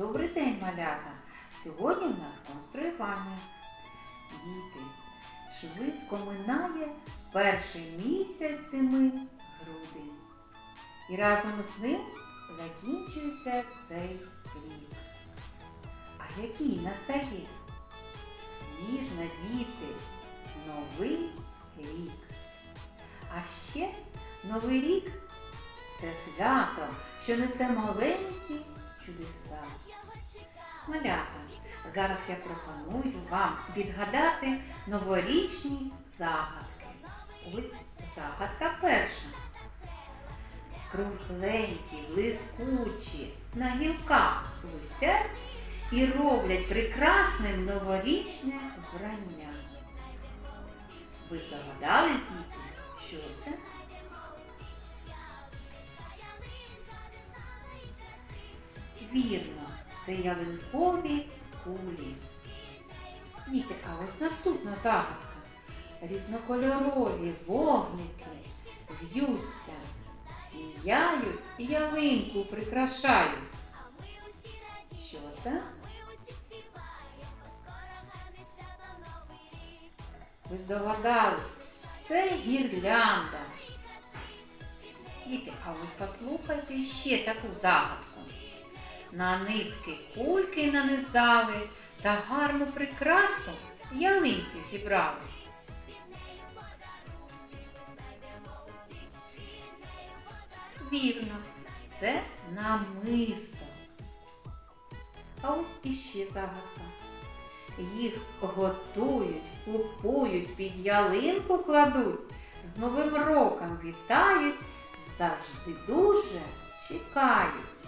Добрий день, малята! Сьогодні в нас конструювання. Діти, швидко минає перший місяць зими грудень. І разом з ним закінчується цей рік. А який настає? Вірно, діти, новий рік. А ще новий рік це свято, що несе маленькі чудеса. Малята, зараз я пропоную вам відгадати новорічні загадки. Ось загадка перша. Кругленькі, блискучі, на гілках висять і роблять прекрасним новорічне вбрання. Ви здогадались, діти, що це? Вірно, це ялинкові кулі. Діти, а ось наступна загадка. Різнокольорові вогники в'ються, сіяють і ялинку прикрашають. Що це? Ви здогадались, це гірлянда. Діти, а ось послухайте ще таку загадку. На нитки кульки нанизали та гарну прикрасу ялинці зібрали. Вірно, це намисто. А ось іще загадка. Їх готують, купують, під ялинку кладуть, з Новим роком вітають, завжди дуже чекають.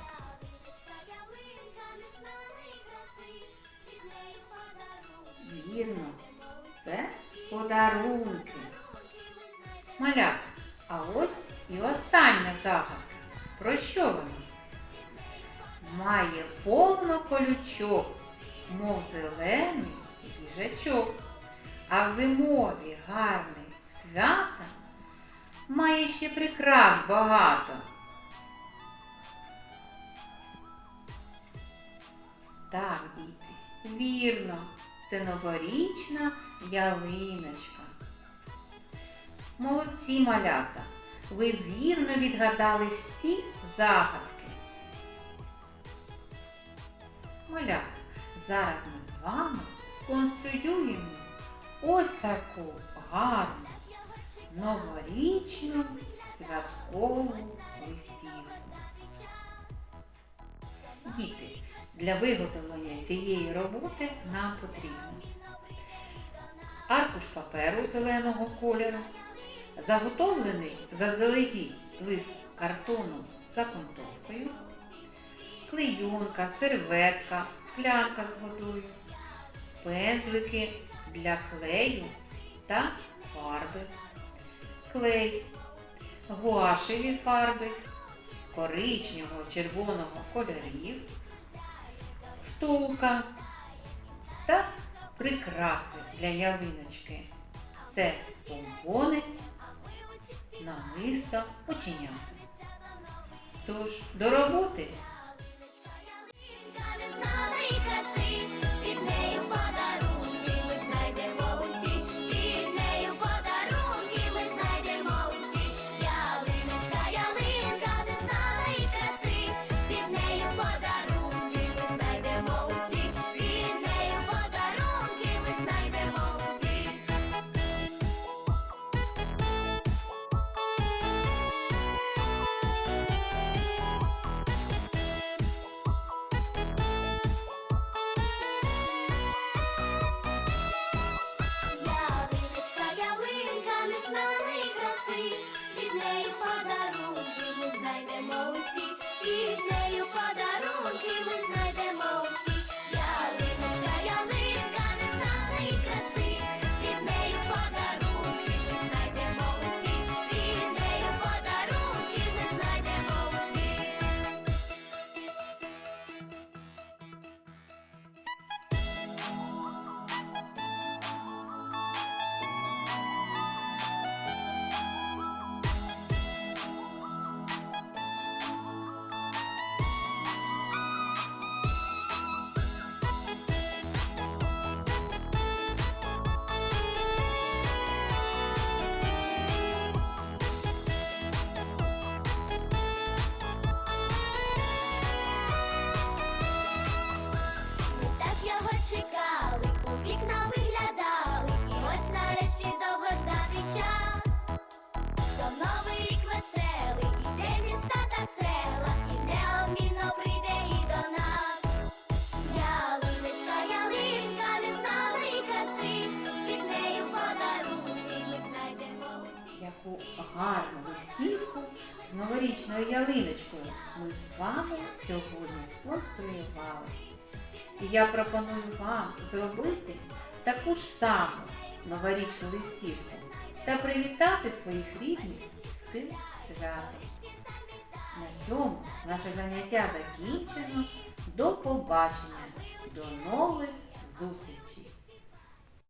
Подарунки. Малят, а ось і остання загадка. Про що вона? Має повно колючок, мов зелений їжачок. А в зимові гарний свята має ще прикрас багато. Так, діти, вірно, це новорічна ялиночка. Молодці малята! Ви вірно відгадали всі загадки. Малята, зараз ми з вами сконструюємо ось таку гарну новорічну святкову листівку. Діти, для виготовлення цієї роботи нам потрібно аркуш паперу зеленого кольору, заготовлений заздалегідь лист картону з окантовкою, клейонка, серветка, склянка з водою, пензлики для клею та фарби, клей, гуашеві фарби, коричневого, червоного кольорів, втулка та прикраси для ялиночки. Це помпони, намисто, оченята. Тож, до роботи! Новорічною ялиночкою ми з вами сьогодні сконструювали. І я пропоную вам зробити таку ж саму новорічну листівку та привітати своїх рідних з цим святом. На цьому наше заняття закінчено. До побачення, до нових зустрічей!